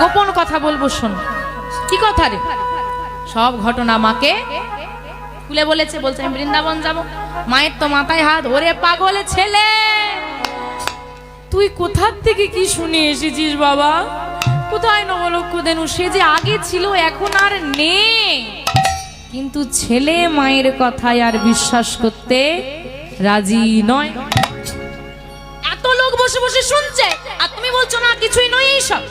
গোপন কথা বলব, শোন। কি কথা রে? সব ঘটনা মাকে খুলে বলেছে, বলছে, আমি বৃন্দাবন যাব। মায়ের তো মাথায় হাত, ওরে পাগলে ছেলে। তুই কোথার থেকে কি শুনে এসেছিস বাবা? কোথায় নবলক্ষ দেনু সে যে আগে ছিল, এখন আর নেই। কিন্তু ছেলে মায়ের কথায় আর বিশ্বাস করতে রাজি নয়। এত লোক বসে বসে শুনছে, আর তুমি বলছো না, কিছুই নয় এইসব।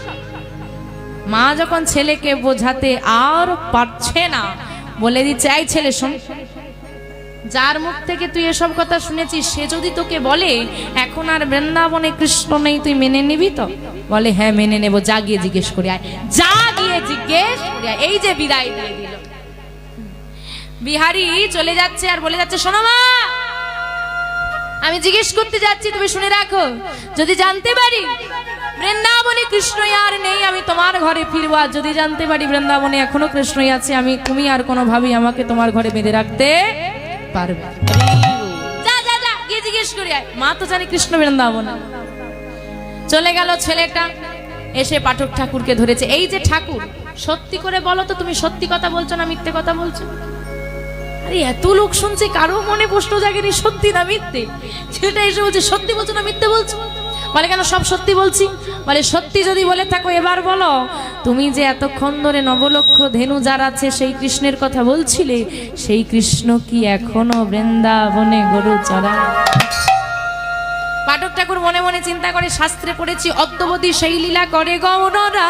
মা যখন ছেলেকে বোঝাতে আর পারছে না, বলে দিচ্ছে, এই ছেলে, শোন, যার মুখ থেকে তুই এসব কথা শুনেছিস, সে যদি তোকে বলে, এখন আর বৃন্দাবনে কৃষ্ণ নেই, তুই মেনে নিবি তো বলে হ্যাঁ মেনে নেব, যা গিয়ে জিজ্ঞেস করে, আয় যা গিয়ে জিজ্ঞেস। এই যে বিদায় দিয়ে দিল বিহারি চলে যাচ্ছে আর বলে যাচ্ছে, শোনো মা, আমি জিজ্ঞেস করতে যাচ্ছি, তুমি শুনে রাখো, যদি জানতে পারি বৃন্দাবনে কৃষ্ণ আর নেই, আমি তোমার ঘরে ফিরবো। আর যদি জানতে পারি বৃন্দাবনে এখনও কৃষ্ণই আছে, আমি, তুমি আর কোনো ভাবি আমাকে তোমার ঘরে বেঁধে রাখতে পারবে। জিজ্ঞেস করি মা তো জানে কৃষ্ণ বৃন্দাবনে। চলে গেল ছেলেটা, এসে পাঠক ঠাকুরকে ধরেছে। এই যে ঠাকুর, সত্যি করে বলো তো, তুমি সত্যি কথা বলছো না মিথ্যে কথা বলছো? আরে, এত লোক শুনছে, কারও মনে প্রশ্ন জাগেনি সত্যি না মিথ্যে? ছেলেটা এসে বলছে, সত্যি বলছো না মিথ্যে বলছো? বলে কেন সব সত্যি বলছি। বলে সত্যি যদি বলে থাকো এবার বলো তুমি যে এতক্ষণ ধরে নবলক্ষ ধেনু যার আছে সেই কৃষ্ণের কথা বলছিলে সেই কৃষ্ণ কি এখনও বৃন্দাবনে গরু চড়া? পাঠক ঠাকুর মনে মনে চিন্তা করে শাস্ত্রে পড়েছি অদ্যবতী সেই লীলা করে গৌররা।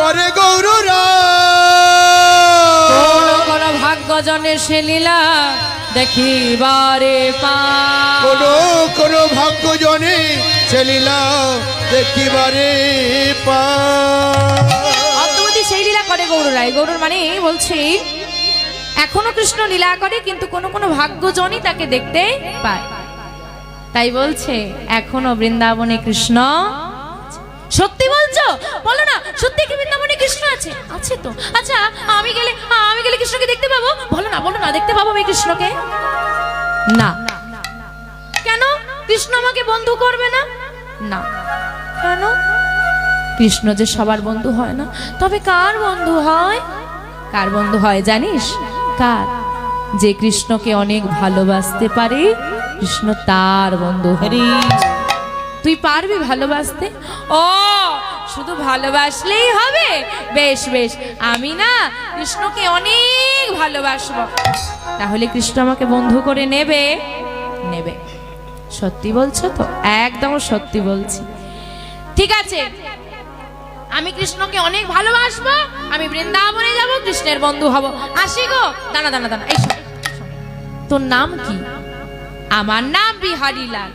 করে গৌররা কোন সে লীলা দেখিবারে পা। কোন কোন ভাগ্য জনে ছেলিলা দেখিবারে পা। অদ্যবতী সেই লীলা করে গৌররায় গৌরর মানে বলছি এখনও কৃষ্ণ লীলা করে কিন্তু কোন কোন ভাগ্যজনই তাকে দেখতে পায়। তাই বলছে এখনও বৃন্দাবনে কৃষ্ণ সত্যি বলছো? বলো না, সত্যি কি বৃন্দাবনে কৃষ্ণ আছে? আছে তো। আচ্ছা আমি গেলে আমি গেলে কৃষ্ণকে দেখতে পাবো? বলো না বলো না, দেখতে পাবো আমি কৃষ্ণকে। না। কেন? কৃষ্ণ আমাকে বন্ধু করবে না? না। কেন? কৃষ্ণ যে সবার বন্ধু হয় না। তবে কার বন্ধু হয়? কার বন্ধু হয় জানিস? কার? যে কৃষ্ণকে অনেক ভালোবাসতে পারে, কৃষ্ণ তার বন্ধু হরি। তুই পারবি ভালোবাসতে? ও, শুধু ভালোবাসলেই হবে? বেশ বেশ। আমি না কৃষ্ণকে অনেক ভালোবাসবো। তাহলে কৃষ্ণ আমাকে বন্ধু করে নেবে? নেবে। সত্যি বলছো তো? একদম সত্যি বলছি। ঠিক আছে। আমি কৃষ্ণকে অনেক ভালোবাসবো। আমি বৃন্দাবনে যাব, কৃষ্ণের বন্ধু হব। আসি গো। দানা দানা দানা এই। তোর নাম কি? আমার নাম বিহারী লাল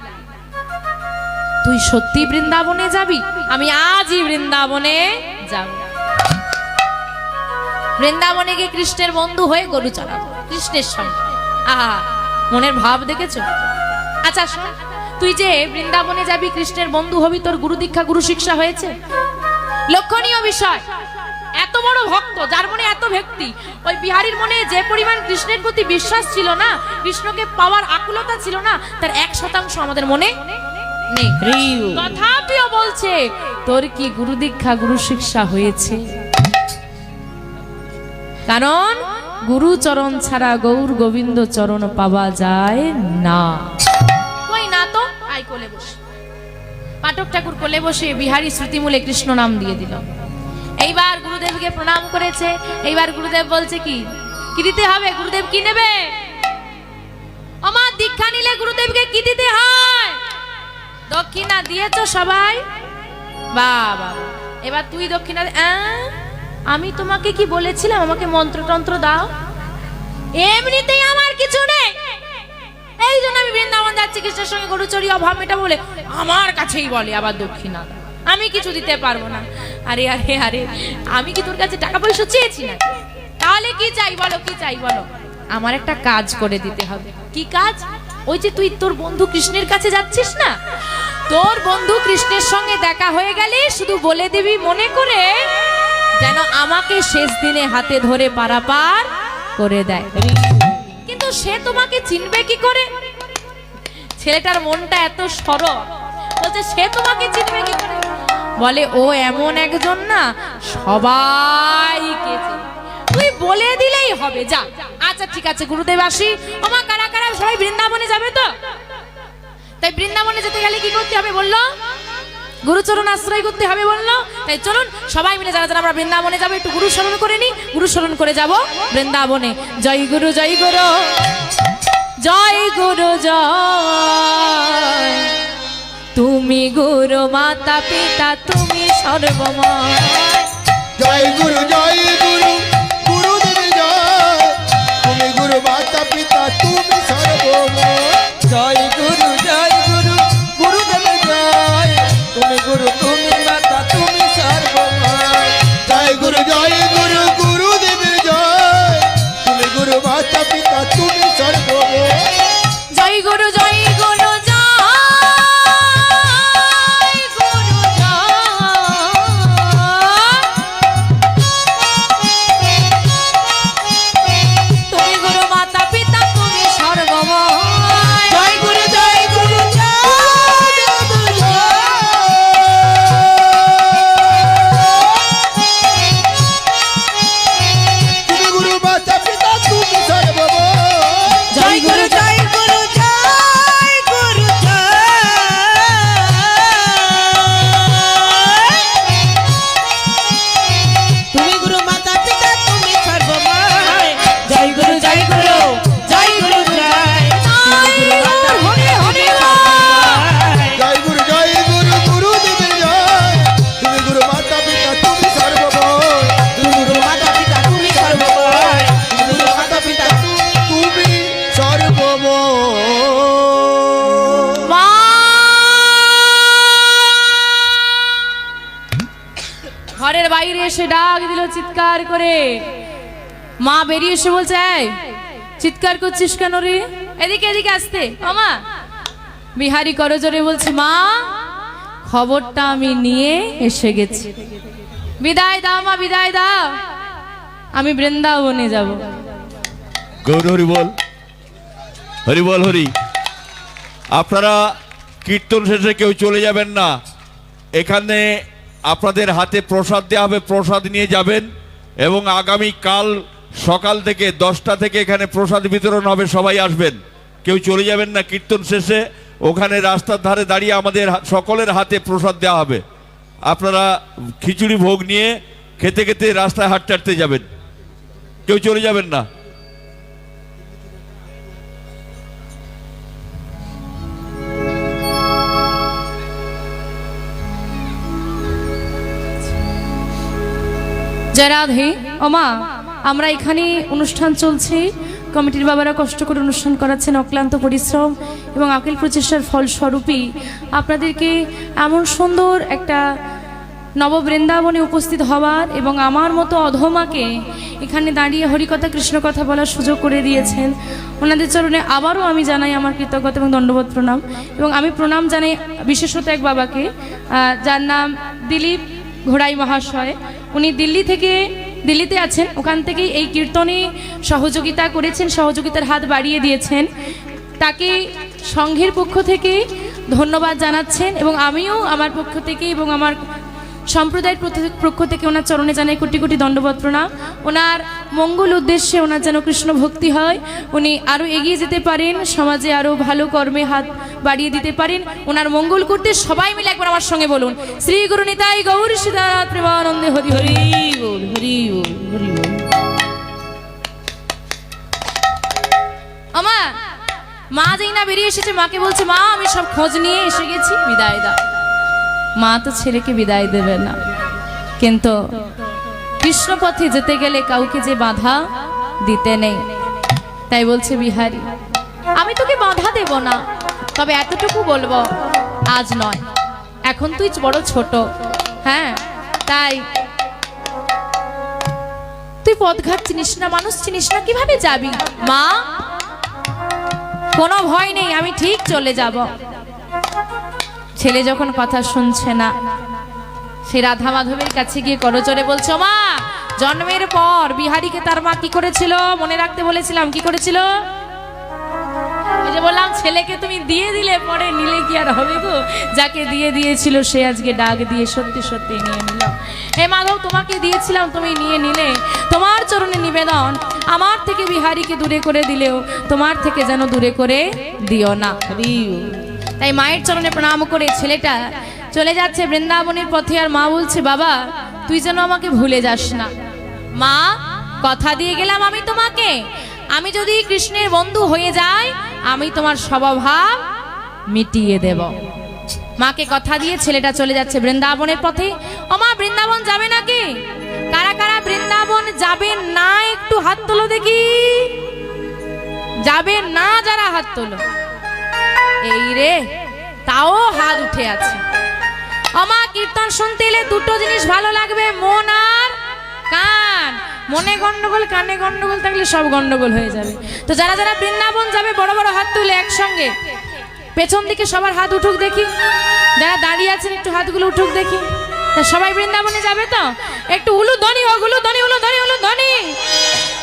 তুই সত্যি বৃন্দাবনে যাবি? আমি আজই বৃন্দাবনে যাব। বৃন্দাবনে গিয়ে কৃষ্ণের বন্ধু হয়ে গরু চালাবো কৃষ্ণের সঙ্গে। আহা, মনের ভাব দেখেছ? আচ্ছা শোন, তুই যে বৃন্দাবনে যাবি, কৃষ্ণের বন্ধু হবি, তোর গুরু দীক্ষা, গুরু শিক্ষা হয়েছে? লক্ষণীয় বিষয়, এত বড় ভক্ত, যার মনে এত ভক্তি, ওই বিহারীর মনে যে পরিমাণ কৃষ্ণের প্রতি বিশ্বাস ছিল না, কৃষ্ণকে পাওয়ার আকুলতা ছিল না, তার এক শতাংশ আমাদের মনে তথাপিও বলছে তোর কি গুরু দীক্ষা গুরু শিক্ষা হয়েছে? কারণ গুরু চরণ ছাড়া গৌর গোবিন্দ চরণ পাওয়া যায় না। কই না তো? আই কোলে বসে। পাঠক ঠাকুর কোলে বসে বিহারী স্মৃতিমূলে কৃষ্ণ নাম দিয়ে দিল। এইবার গুরুদেবকে প্রণাম করেছে। এইবার গুরুদেব বলছে কি? কি দিতে হবে? গুরুদেব কি নেবে? আমার দীক্ষা নিলে গুরুদেবকে কি দিতে হয়? দক্ষিণা দিয়েছ সবাই? বাবা, এবার তুই দক্ষিণা আমি তোমাকে কি বলেছিলাম? আমাকে মন্ত্রতন্ত্র দাও। এমনিতেই আমার কিছু নেই। এই জন্য আমি বৃন্দাবন যাচ্ছি, কৃষ্ণের সঙ্গে গরু গরুচরি অভাব এটা বলে আমার কাছেই বলে আবার দক্ষিণা আমি কিছু দিতে পারব না। আরে আরে আরে, আমি কি তোর কাছে টাকা পয়সা চেয়েছি না তাহলে কি চাই বলো, কি চাই বলো? আমার একটা কাজ করে দিতে হবে। কি কাজ? ওই যে তুই তোর বন্ধু কৃষ্ণের কাছে যাচ্ছিস না? তোর বন্ধু কৃষ্ণের সঙ্গে দেখা হয়ে গেলে শুধু বলে দিবি মনে করে যেন আমাকে শেষ দিনে হাতে ধরে পারাপার করে দেয়। কিন্তু সে তোমাকে চিনবে কি করে? ছেলেটার মনটা এত সরল, বলছে, সে তোমাকে চিনবে কি করে? বলে, ও এমন একজন না, সবাইকে চেনে। তুই বলে দিলেই হবে, যা। আচ্ছা ঠিক আছে, গুরুদেব আসি। আমার কারা কারা? সবাই বৃন্দাবনে যাবে তো? তাই বৃন্দাবনে যেতে গেলে কি করতে হবে বলল? গুরুচরণ আশ্রয় করতে হবে বলল? তাই চলুন, সবাই মিলে যারা যারা আমরা বৃন্দাবনে যাব, একটু গুরু স্মরণ করে নি গুরু স্মরণ করে যাব বৃন্দাবনে। জয় গুরু জয় গুরু। জয় গুরু, জয়। তুমি গুরু, মাতা, পিতা, তুমি সর্বময়। জয় গুরু, জয় গুরু মাতা পিতা, তুমি সর্বম জয় গুরু জয় গুরু গুরুদেব জয়। তুমি গুরু, তুমি মাতা তুমি সর্বম জয় গুরু জয় গুরু গুরুদেব জয়। তুমি গুরু মাতা পিতা তুমি এসে ডাক দিল চিৎকার করে। মা বেরিয়ে এসে বলছে "এই, চিৎকার করছিস কেন রে? এদিকে এদিকে আসতে। মামা বিহারি করজোরে বলছে মা খবরটা আমি নিয়ে এসে গেছি। বিদায় দাও মা বিদায় দাও। আমি বৃন্দাবনে যাব। গৌর হরি বল। হরি বল হরি। আপনারা কীর্তন শেষে কেউ চলে যাবেন না। এখানে আপনাদের হাতে প্রসাদ দেওয়া হবে, প্রসাদ নিয়ে যাবেন এবং আগামী কাল সকাল থেকে দশটা থেকে এখানে প্রসাদ বিতরণ হবে, সবাই আসবেন। কেউ চলে যাবেন না কীর্তন শেষে, ওখানে রাস্তার ধারে দাঁড়িয়ে আমাদের সকলের হাতে প্রসাদ দেওয়া হবে। আপনারা খিচুড়ি ভোগ নিয়ে খেতে খেতে রাস্তায় হাঁটতে হাঁটতে যাবেন। কেউ চলে যাবেন না। জয় রাধে। ওমা, আমরা এখানে অনুষ্ঠান চলছে। কমিটির বাবারা কষ্ট করে অনুষ্ঠান করাচ্ছেন, অক্লান্ত পরিশ্রম এবং আকিল প্রচেষ্টার ফলস্বরূপই আপনাদেরকে এমন সুন্দর একটা নববৃন্দাবনে উপস্থিত হওয়ার এবং আমার মতো অধমাকে এখানে দাঁড়িয়ে হরিকথা, কৃষ্ণকথা বলার সুযোগ করে দিয়েছেন। ওনাদের চরণে আবারও আমি জানাই আমার কৃতজ্ঞতা এবং দণ্ডবোধ প্রণাম। এবং আমি প্রণাম জানাই বিশেষত এক বাবাকে যার নাম দিলীপ ঘোড়াই মহাশয়। উনি দিল্লি থেকে, দিল্লিতে আছেন। ওখান থেকে এই কীর্তনে সহযোগিতা করেছেন, সহযোগিতার হাত বাড়িয়ে দিয়েছেন। তাকে সংঘের পক্ষ থেকে ধন্যবাদ জানাচ্ছেন এবং আমিও আমার পক্ষ থেকে এবং আমার সম্প্রদায়ের পক্ষ থেকে ওনার চরণে জানাই কোটি কোটি দণ্ডবোধ প্রণাম। ওনার মঙ্গল উদ্দেশ্যে ওনার যেন কৃষ্ণ ভক্তি হয় উনি আরও এগিয়ে যেতে পারেন সমাজে আরও ভালো কর্মে হাত বাড়িয়ে দিতে পারেন। ওনার মঙ্গল করতে সবাই মিলে একবার আমার সঙ্গে বলুন। শ্রী গুরু নিতাই গৌর সীতানাথ প্রেমানন্দে হরি হরি। বল হরি বল হরি বল। আমা মা যেই না বেরিয়ে এসেছে মাকে বলছে মা আমি সব খোঁজ নিয়ে এসে গেছি বিদায় দাও। মা তো ছেলেকে বিদায় দেবে না। কিন্তু কৃষ্ণপথে যেতে গেলে কাউকে যে বাধা দিতে নেই, তাই বলছে বিহারি, আমি তোকে বাধা দেব না, তবে এতটুকু বলব, আজ নয়, এখন তুই বড় ছোট হ্যাঁ তাই তুই পথঘাট চিনিস না, মানুষ চিনিস না, কীভাবে যাবি? মা, কোনো ভয় নেই, আমি ঠিক চলে যাব। ছেলে যখন কথা শুনছে না, সে রাধা মাধবের কাছে গিয়ে করজোরে বলছো মা জন্মের পর বিহারীকে তার মা কি করেছিল? মনে রাখতে বলেছিলাম, কি করেছিল? বললাম, ছেলেকে তুমি দিয়ে দিলে, পরে নিলে কি আর হবে গো? যাকে দিয়ে দিয়েছিল, সে আজকে ডাক দিয়ে সত্যি সত্যি নিয়ে নিল। হে মাধব, তোমাকে দিয়েছিলাম, তুমি নিয়ে নিলে। তোমার চরণে নিবেদন, আমার থেকে বিহারীকে দূরে করে দিলেও, তোমার থেকে যেন দূরে করে দিও না। তাই মায়ের চরণে প্রণাম করে ছেলেটা চলে যাচ্ছে বৃন্দাবনের পথে আর মা বলছে, বাবা, তুই যেন আমাকে ভুলে যাস না। মা, কথা দিয়ে গেলাম আমি তোমাকে। আমি যদি কৃষ্ণের বন্ধু হয়ে যাই, আমি তোমার স্বভাব মিটিয়ে দেব। মাকে কথা দিয়ে ছেলেটা চলে যাচ্ছে বৃন্দাবনের পথে। ও মা, বৃন্দাবন যাবে নাকি? কারা কারা বৃন্দাবন যাবে না একটু হাত তোলো দেখি। যাবে না যারা হাত তোলো। এই রে তাও হাত উঠে আছে। আমা কীর্তন শুনতে এলে দুটো জিনিস ভালো লাগবে, মন আর কান। মনে গন্ডগোল, কানে গন্ডগোল থাকলে সব গন্ডগোল হয়ে যাবে। তো যারা যারা বৃন্দাবন যাবে, বড় বড় হাত তুলে একসঙ্গে। পেছন দিকে সবার হাত উঠুক দেখি। যারা দাঁড়িয়ে আছেন, একটু হাতগুলো উঠুক দেখি। সবাই বৃন্দাবনে যাবে তো? একটু উলু ধ্বনি হোক উলু ধ্বনি উলু ধ্বনি উলু ধ্বনি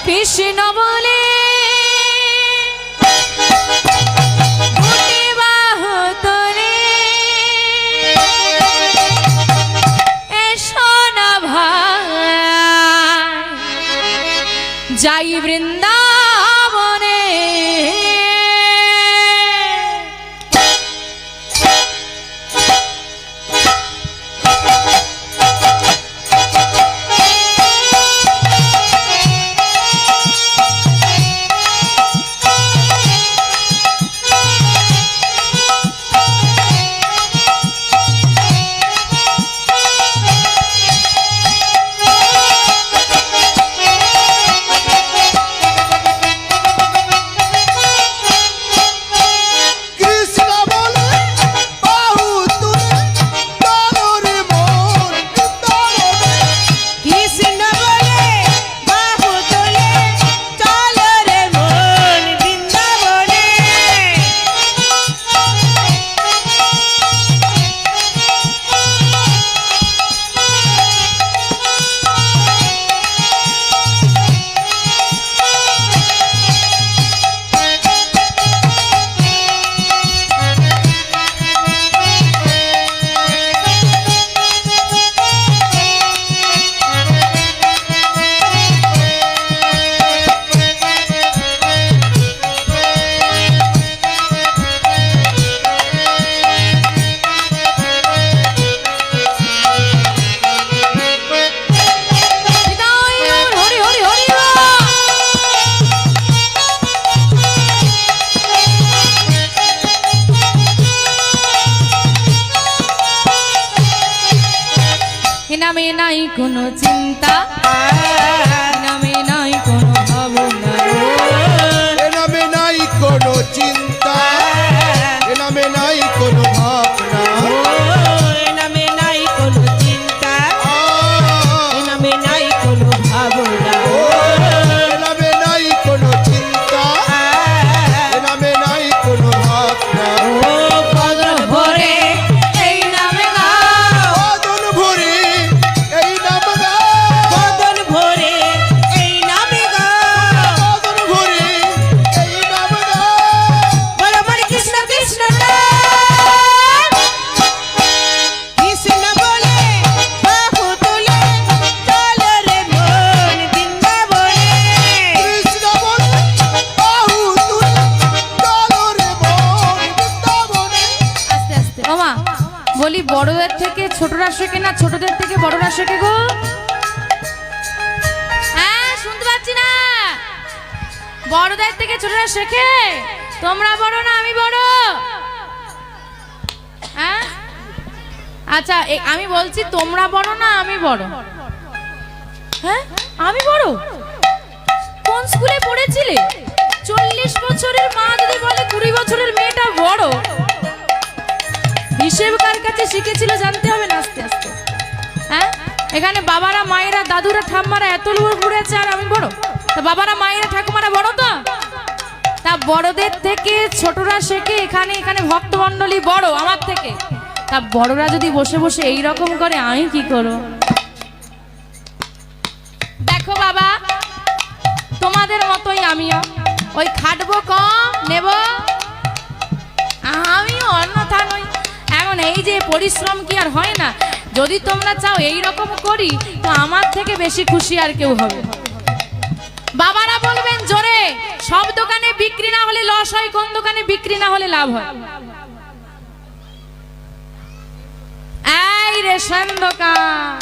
কৃষ্ণ বলে নামে নাই কোনো চিন্তা। শেখে তোমরা বড় না, আমি বড়। হ্যাঁ? আচ্ছা আমি বলছি তোমরা বড় না, আমি বড়? হ্যাঁ? আমি বড়? কোন স্কুলে পড়েছিলে? চল্লিশ বছরের মা যদি বলে কুড়ি বছরের মেয়েটা বড়, হিসেব কার কাছে শিখেছিল জানতে হবে না আস্তে আস্তে। হ্যাঁ? এখানে বাবারা, মায়েরা, দাদুরা, ঠাম্মারা এত ঘুরেছে আর আমি বড়? তা বাবারা, মায়েরা, ঠাকুমারা বড় তো? তা বড়দের থেকে, ছোটরা শেখে, এখানে এখানে ভক্তমণ্ডলী বড়, আমার থেকে। তা বড়রা যদি বসে বসে এই রকম করে, আমি কি করব? দেখো বাবা, তোমাদের মতোই আমিও। ওই খাটবো কম, নেব। আমিও অন্যথা নই। এখন এই যে পরিশ্রম কি আর হয় না? যদি তোমরা চাও এই রকম করি, তো আমার থেকে বেশি খুশি আর কেউ হবে। বাবারা বলবেন জোরে। সব দোকানে বিক্রি না হলে লস হয়, কোন দোকানে বিক্রি না হলে লাভ হয়? এই রেশন দোকান,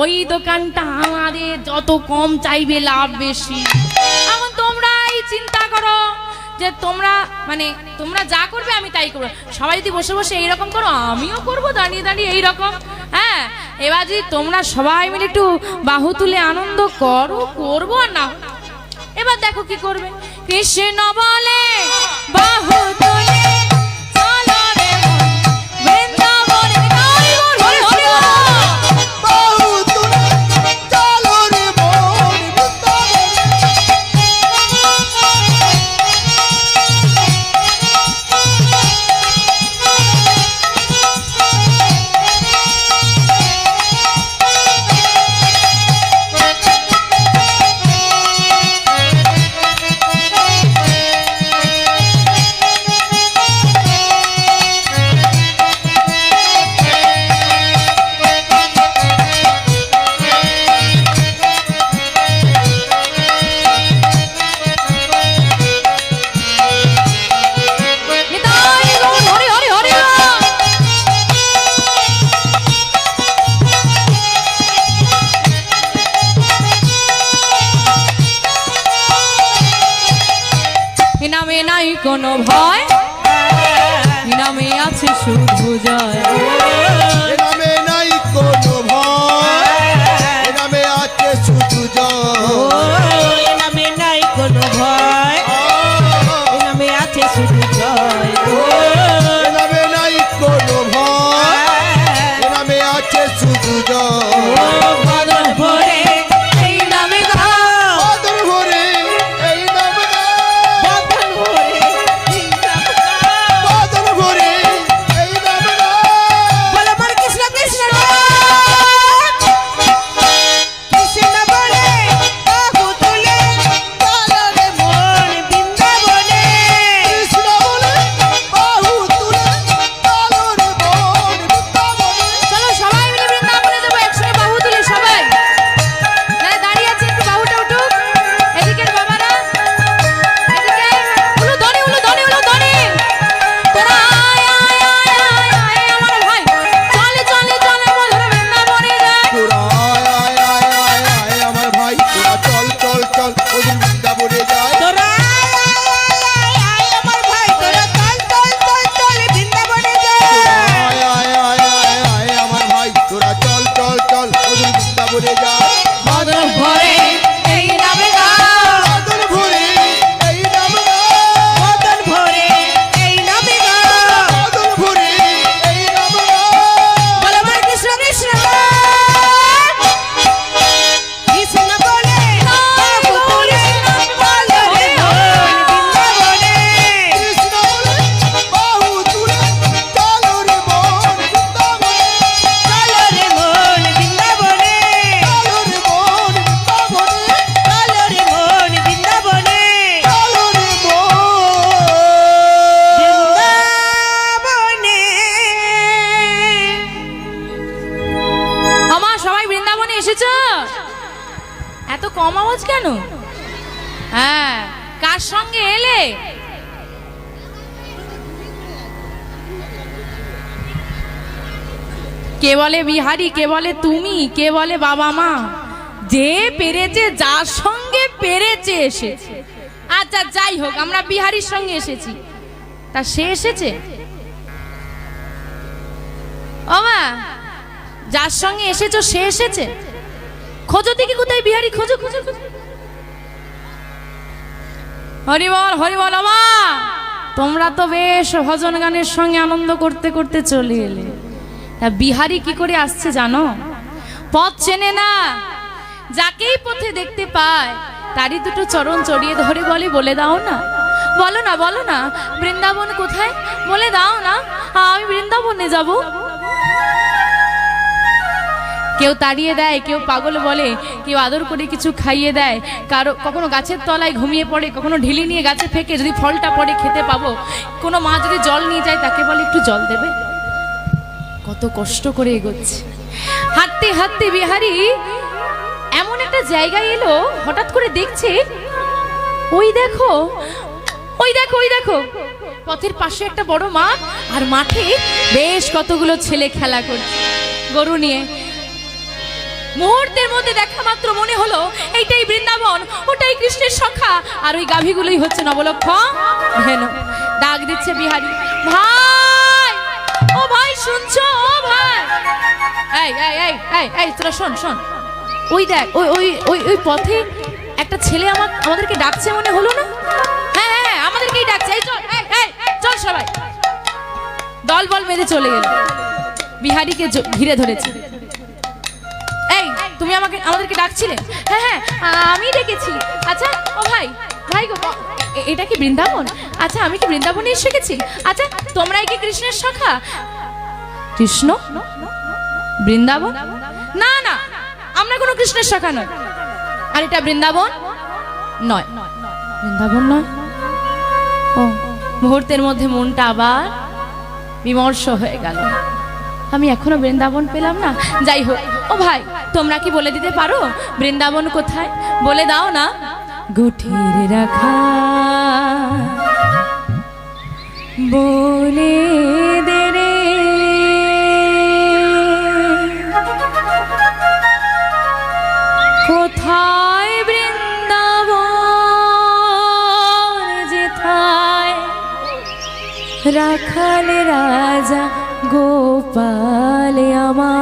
ওই দোকানটা আমাদের যত কম চাইবে লাভ বেশি। এখন তোমরাই চিন্তা করো যে তোমরা মানে তোমরা যা করবে আমি তাই করব। সবাই যদি বসে বসে এইরকম করো, আমিও করব, দাঁড়িয়ে দাঁড়িয়ে এইরকম হ্যাঁ? এবার যদি তোমরা সবাই মিলে একটু বাহু তুলে আনন্দ করো, করব না? এবার দেখো কি করবে। কৃষ্ণ বলে কোনো ভয়? নামে আছে শুধু জয়? নামে নাই কোনো ভয়। এ নামে আছে শুধু ও জয় নামে নাই কোনো ভয়। এ নামে আছে শুধু জয়। ও এ নামে নাই কোনো ভয়। নামে আছে শুধু জয়। বলে, বিহারি, কে বলে তুমি? কে বলে বাবা মা? যে পেরেছে, যার সঙ্গে পেরেছে এসেছে। আচ্ছা যাই হোক, আমরা বিহারির সঙ্গে এসেছি। তা সে এসেছে? যার সঙ্গে এসেছ, সে এসেছে? খোঁজো দেখি কোথায় বিহারি, খোঁজো খোঁজো হরিবল হরিবল আমা তোমরা তো বেশ ভজন গানের সঙ্গে আনন্দ করতে করতে চলে এলে। বিহারি কি করে আসছে জানো? পথ চেনে না। যাকেই পথে দেখতে পায়, তারই দুটো চরণ চড়িয়ে ধরে বলে বলে দাও না। বলো না বলো না, বৃন্দাবন কোথায়? বলে দাও না, আমি বৃন্দাবনে যাব। কেউ তাড়িয়ে দেয়, কেউ পাগল বলে, কেউ আদর করে কিছু খাইয়ে দেয়। কারও কখনো গাছের তলায় ঘুমিয়ে পড়ে, কখনো ঢিলি নিয়ে গাছে ফেকে যদি ফলটা পড়ে খেতে পাবো, কোনো মা যদি জল নিয়ে যায়, তাকে বলে একটু জল দেবে। কত কষ্ট করে এগোচ্ছে। হাঁটতে হাঁটতে বিহারি এমন একটা জায়গায় এলো, হঠাৎ করে দেখছে, ওই দেখো ওই দেখো ওই দেখো, পথের পাশে একটা বড় মাঠ আর মাঠে বেশ কতগুলো ছেলে খেলা করছে। গরু নিয়ে। মুহূর্তের মধ্যে দেখা মাত্র মনে হলো, এইটাই বৃন্দাবন, ওটাই কৃষ্ণের সখা আর ওই গাভীগুলোই হচ্ছে নবলক্ষ হেন ডাক দিচ্ছে বিহারি, ভাই! ভাই, শুনছো? শোন শোন। ওই দেখ, ওই ওই ওই ওই পথে একটা ছেলে আমার, আমাদেরকে ডাকছে মনে হলো না? হ্যাঁ হ্যাঁ হ্যাঁ আমাদেরকেই ডাকছে। এই, চল চল সবাই। দল বল বেঁধে চলে গেল। বিহারীকে ঘিরে ধরেছে। এই, তুমি আমাকে, আমাদেরকে ডাকছিলে? হ্যাঁ হ্যাঁ আমি ডেকেছি। আচ্ছা ও ভাই ভাই গো এটা কি বৃন্দাবন? আচ্ছা আমি কি বৃন্দাবনে এসে গেছি? আচ্ছা তোমরাই কি কৃষ্ণের শাখা? কৃষ্ণ? বৃন্দাবন? না না, আমরা কোনো কৃষ্ণের শাখা নয়। আর এটা বৃন্দাবন? নয়। বৃন্দাবন নয়? ও, মুহূর্তের মধ্যে মনটা আবার বিমর্ষ হয়ে গেল। আমি এখনও বৃন্দাবন পেলাম না। যাই হোক। ও ভাই, তোমরা কি বলে দিতে পারো? বৃন্দাবন কোথায়? বলে দাও না। গুঠির রাখা। বলে দে রে। কোথায় বৃন্দাবন যেথায়? রাখাল রাজা গোপাল আমার